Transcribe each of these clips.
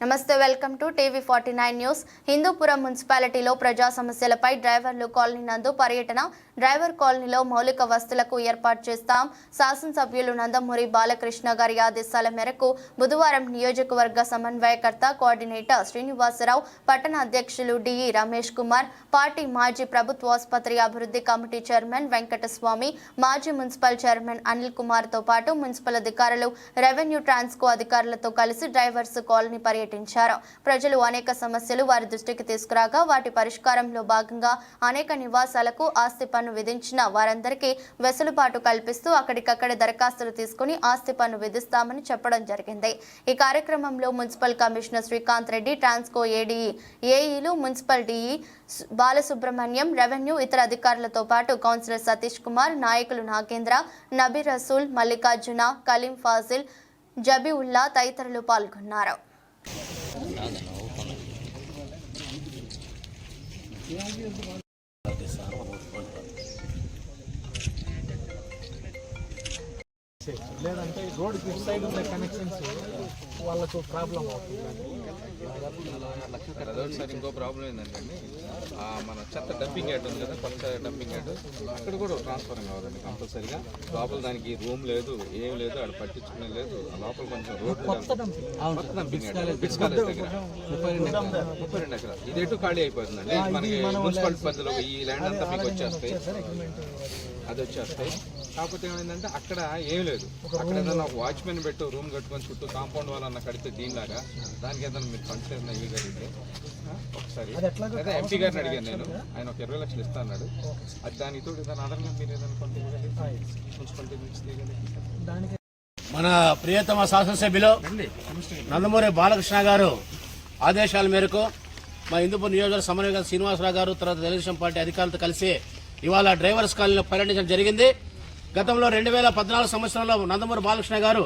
నమస్తే welcome to TV forty nine news. Hindupuram మున్సిపాలిటీలో ప్రజా సమస్యలపై డ్రైవర్లు కాలనీ నందు పర్యటన. డ్రైవర్ కాలనీలో మౌలిక వసతులకు ఏర్పాటు చేస్తాం. శాసనసభ్యులు నందమూరి బాలకృష్ణ గారి ఆదేశాల మేరకు బుధవారం నియోజకవర్గ సమన్వయకర్త కోఆర్డినేటర్ శ్రీనివాసరావు పట్టణ అధ్యక్షులు డిఈ రమేష్ కుమార్ పార్టీ మాజీ ప్రభుత్వాసుపత్రి అభివృద్ధి కమిటీ చైర్మన్ వెంకటస్వామి మాజీ మున్సిపల్ చైర్మన్ అనిల్ కుమార్తో పాటు మున్సిపల్ అధికారులు రెవెన్యూ ట్రాన్స్కో అధికారులతో కలిసి డ్రైవర్స్ కాలనీ పర్యటన పర్యటించారు. ప్రజలు అనేక సమస్యలు వారి దృష్టికి తీసుకురాగా వాటి పరిష్కారంలో భాగంగా అనేక నివాసాలకు ఆస్తి పన్ను విధించిన వారందరికీ వెసులుబాటు కల్పిస్తూ అక్కడికక్కడ దరఖాస్తులు తీసుకుని ఆస్తి పన్ను విధిస్తామని చెప్పడం జరిగింది. ఈ కార్యక్రమంలో municipal commissioner Srikanth Reddy Transco ADE ఏఈలు municipal DE Balasubrahmanyam revenue ఇతర అధికారులతో పాటు కౌన్సిలర్ సతీష్ కుమార్ నాయకులు నాగేంద్ర నబీ రసూల్ మల్లికార్జున కలీం ఫాజిల్ జబీవుల్లా తదితరులు పాల్గొన్నారు. సార్ లేదంటే రోడ్ ఇటు సైడ్ ఉన్న కనెక్షన్స్ వాళ్ళకు ప్రాబ్లం అవుతుంది. సార్ ఇంకో ప్రాబ్లం ఏంటంటే ఆ మన చెత్త డంపింగ్ యార్డ్ ఉంది కదా కొత్త డంపింగ్ యార్డ్ అక్కడ కూడా ట్రాన్స్ఫరింగ్ అవ్వదండి కంపల్సరీగా లోపల దానికి రూమ్ లేదు ఏం లేదు అక్కడ పట్టించుకునే లేదు. ఆ లోపల కొంచెం రోడ్ కొత్త డంపింగ్ యార్డ్ బిట్స్ కాలేజ్ దగ్గర. ముప్పై రెండు ఎకరాలు. ముప్పై రెండు ఎకరాలు. ఇది ఎటు ఖాళీ అయిపోతుందండి. మనకి మున్సిపాలిటీ పరిధిలో ఈ ల్యాండ్ అంతా మీకు వచ్చేస్తాయి. అది వచ్చేస్తాయి. కాకపోతే ఏమైందంటే అక్కడ ఏం లేదు. అక్కడ ఏదైనా ఒక వాచ్మెన్ పెట్టు రూమ్ కట్టుకొని చుట్టూ కాంపౌండ్ వాళ్ళన్న కడితే దీనిలాగా దానికి ఏదైనా మీరు ఫండ్స్ ఏదైనా ఇవ్వగలిగితే? ఒకసారి. అదే ఎంపీ గారిని అడిగాను నేను. ఆయన ఒక ఇరవై లక్షలు ఇస్తా అన్నాడు. అది దానికి తోడు ఏదైనా ఆధారంగా మీరు ఏదైనా కొంత ఇవ్వగలిగితే మున్సిపాలిటీ నుంచి తీయగలిగితే దానికి మన ప్రియతమ శాసనసభ్యులు నందమూరి బాలకృష్ణ గారు ఆదేశాల మేరకు మా హిందూపూర్ నియోజకవర్గ సమన్వయ శ్రీనివాసరావు గారు తర్వాత తెలుగుదేశం పార్టీ అధికారులతో కలిసి ఇవాళ డ్రైవర్స్ కాలనీలో పర్యటించడం జరిగింది. గతంలో రెండు వేల పద్నాలుగు సంవత్సరంలో నందమూరి బాలకృష్ణ గారు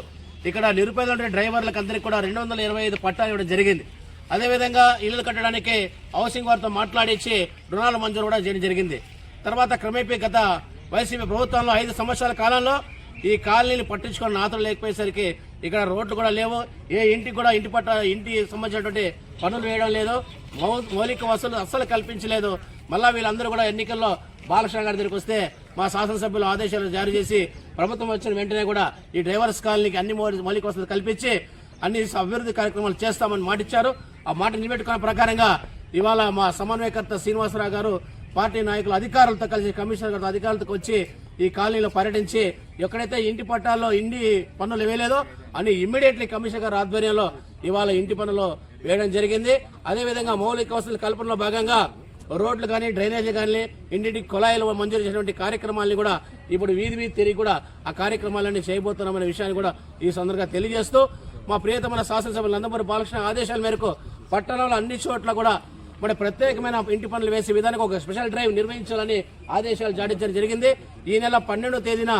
ఇక్కడ నిరుపేద డ్రైవర్లకు అందరికీ కూడా రెండు వందల ఇరవై ఐదు పట్టాలు ఇవ్వడం జరిగింది. అదేవిధంగా ఇల్లు కట్టడానికి హౌసింగ్ వారితో మాట్లాడించి రుణాలు మంజూరు కూడా చేయడం జరిగింది. తర్వాత క్రమేపీ గత వైసీపీ ప్రభుత్వంలో ఐదు సంవత్సరాల కాలంలో ఈ కాలనీని పట్టించుకున్న నాతులు లేకపోయేసరికి ఇక్కడ రోడ్లు కూడా లేవు. ఏ ఇంటికి కూడా ఇంటి పట్ట ఇంటి సంబంధించినటువంటి పనులు వేయడం లేదు. మౌలిక వసతులు అస్సలు కల్పించలేదు. మళ్ళా వీళ్ళందరూ కూడా ఎన్నికల్లో బాలకృష్ణ గారి దగ్గరికి వస్తే మా శాసనసభ్యులు ఆదేశాలు జారీ చేసి ప్రభుత్వం వచ్చిన వెంటనే కూడా ఈ డ్రైవర్స్ కాలనీకి అన్ని మౌలి- మౌలిక వసతులు కల్పించి అన్ని అభివృద్ధి కార్యక్రమాలు చేస్తామని మాటిచ్చారు. ఆ మాట నిలబెట్టుకున్న ప్రకారంగా ఇవాళ మా సమన్వయకర్త శ్రీనివాసరావు గారు పార్టీ నాయకులు అధికారులతో కలిసి కమిషనర్ గారు అధికారులతో వచ్చి ఈ కాలనీలో పర్యటించి ఎక్కడైతే ఇంటి పట్టాల్లో ఇంటి పన్నులు వేయలేదో అని ఇమ్మీడియట్లీ కమిషనర్ గారి ఆధ్వర్యంలో ఇవాళ ఇంటి పనులు వేయడం జరిగింది. అదేవిధంగా మౌలిక వసతుల కల్పనలో భాగంగా రోడ్లు కానీ డ్రైనేజీ కానీ ఇంటింటికి కుళాయిలు మంజూరు చేసినటువంటి కార్యక్రమాలను కూడా ఇప్పుడు వీధి వీధి తిరిగి కూడా ఆ కార్యక్రమాలన్నీ చేయబోతున్నామనే విషయాన్ని కూడా ఈ సందర్భంగా తెలియజేస్తూ మా ప్రియతమైన శాసనసభ నందమూరి బాలకృష్ణ ఆదేశాల మేరకు పట్టణంలో అన్ని చోట్ల కూడా మరి ప్రత్యేకమైన ఇంటి పనులు వేసే విధానికి ఒక స్పెషల్ డ్రైవ్ నిర్వహించాలని ఆదేశాలు జారీ చేయడం జరిగింది. ఈ నెల పన్నెండో తేదీన